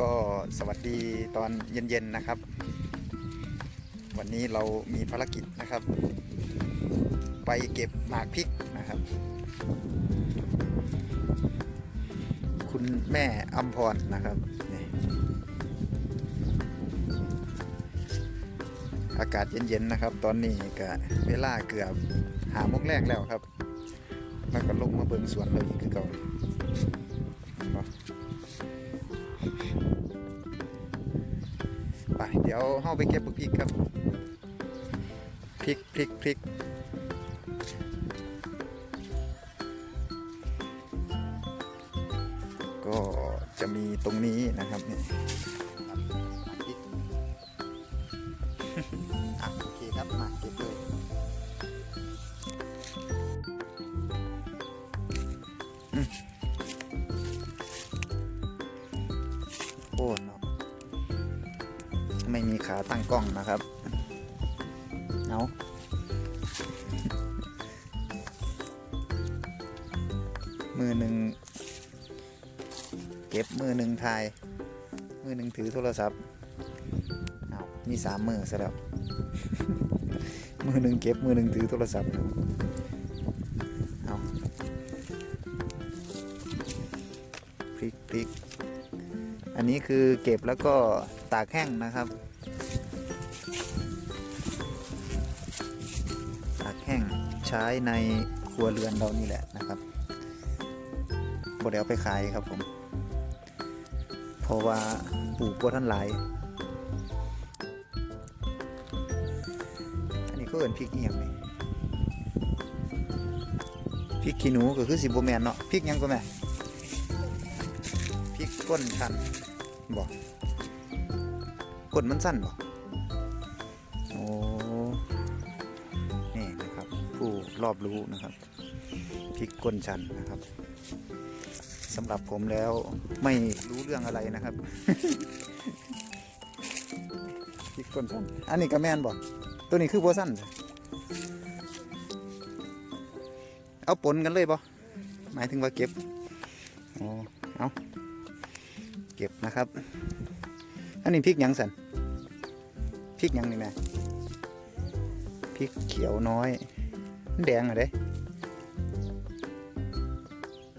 ก็สวัสดีตอนเย็นๆนะครับ วันนี้เรามีภารกิจนะครับ ไปเก็บหมากพริกนะครับ คุณแม่อัมพรนะครับอากาศเย็นๆนะครับ ตอนนี้ก็เวลาเกือบหาโมงแรกแล้วครับ แล้วก็ลงมาเบิ่งสวนเราอีกคือเก่าเน ไปเดี๋ยวเข้าไปเก็บพริกครับพริกพริกพริกก็จะมีตรงนี้นะครับนี่อะโอเคครับมาเก็บเลย ขาตั้งกล้องนะครับ เอามือหนึ่งเก็บมือหนึ่งถ่าย มือหนึ่งถือโทรศัพท์เอามีสามมือซะแล้ว มือหนึ่งเก็บมือหนึ่งถือโทรศัพท์เอาพลิกพลิกอันนี้คือเก็บแล้วก็ตากแห้งนะครับ ใช้ในครัวเรือนเรานี่แหละนะครับบดเอาไปขายครับผม เพราะว่าปลูกบัวท่านหลาย อันนี้ก็เอินพริกเอียงนี่พริกขี้หนูก็คือสิบโบแมนเนาะพริกยังก็แม่พริกก้นชันบอกก้นมันสั้นบอก รอบรู้นะครับพริกก้นชันนะครับสำหรับผมแล้วไม่รู้เรื่องอะไรนะครับพริกก้นชันอันนี้ก็แมนบอกตัวนี้คือบัวสั้นเอาปนกันเลยบ่หมายถึงว่าเก็บอ๋อเอาเก็บนะครับ อันนี้พริกหยังสันพริกหยังนี่แม่พริกเขียวน้อย มันแดงอะเด้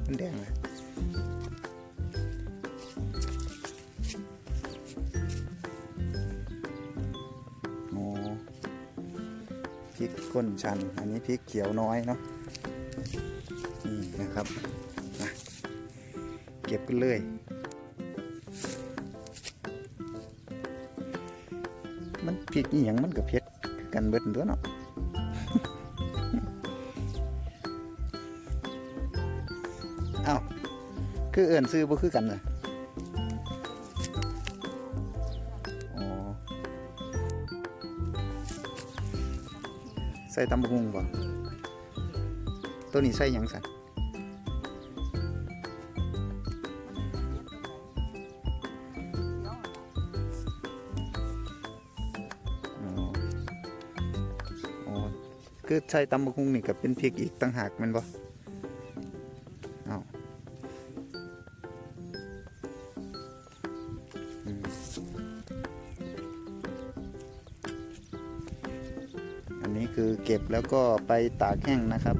มันแดงอะโอ้พริกก้นชัน อันนี้พริกเขียวน้อยเนาะนี่นะครับเก็บกันเลยมันพริกอีหยังมันก็เผ็ดคือกันเบิดตัวเนาะ อ้าคือเอื่นซื้อบ่คือกันเลยอ๋อใส่ตำบักหุ่งบ่ตัวนี้ใส่หยังสันอ๋ออ๋อคือใส่ตำบักหุ่งนี่ก็เป็นพริกอีกต่างหากมันบ่ นนี้คือเก็บแล้วก็ไปตากแห้งนะครับ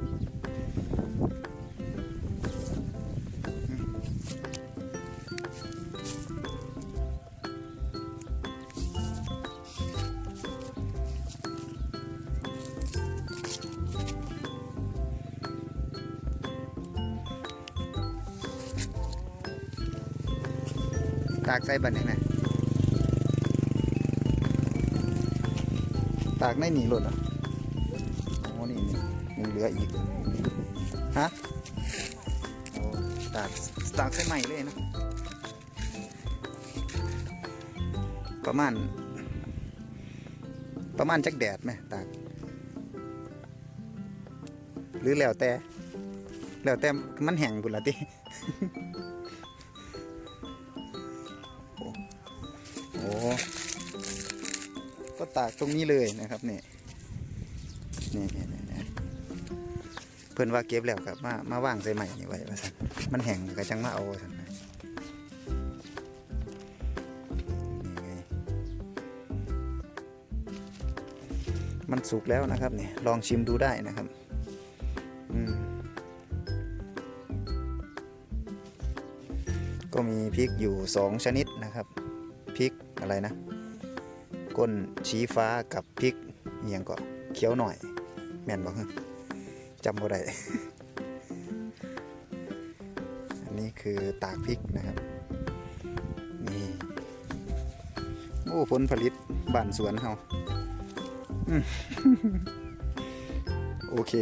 ตากใส่บันยังไงตากในหนีหลุดอะโอ้ นี่ยังเหลืออีก ฮะตากตากใส่ใหม่เลยนะ ประมาณ ประมาณจักแดดไหมตาก หรือแล้วแต่ แล้วแต่มันแห้งบุนละติโอ้ก็ตากตรงนี้เลยนะครับนี่นี่นี่นี่นี่ เพิ่นว่าเก็บแล้วครับมามาว่างใส่ใหม่นี่ไว้ว่าสั่นมันแห้งก็จังมาเอาซั่นนะมันสุกแล้วนะครับเนี่ยลองชิมดูได้นะครับก็มีพริกอยู่ 2 ชนิดนะครับพริกอะไรนะ ก้นชี้ฟ้ากับพริกเอียงก็เคี้ยวหน่อย แม่นบอกฮะ จำบ่ได้อันนี้คือตากพริกนะครับ นี่ โอ้ผลผลิตบ้านสวนเฮาอโอเค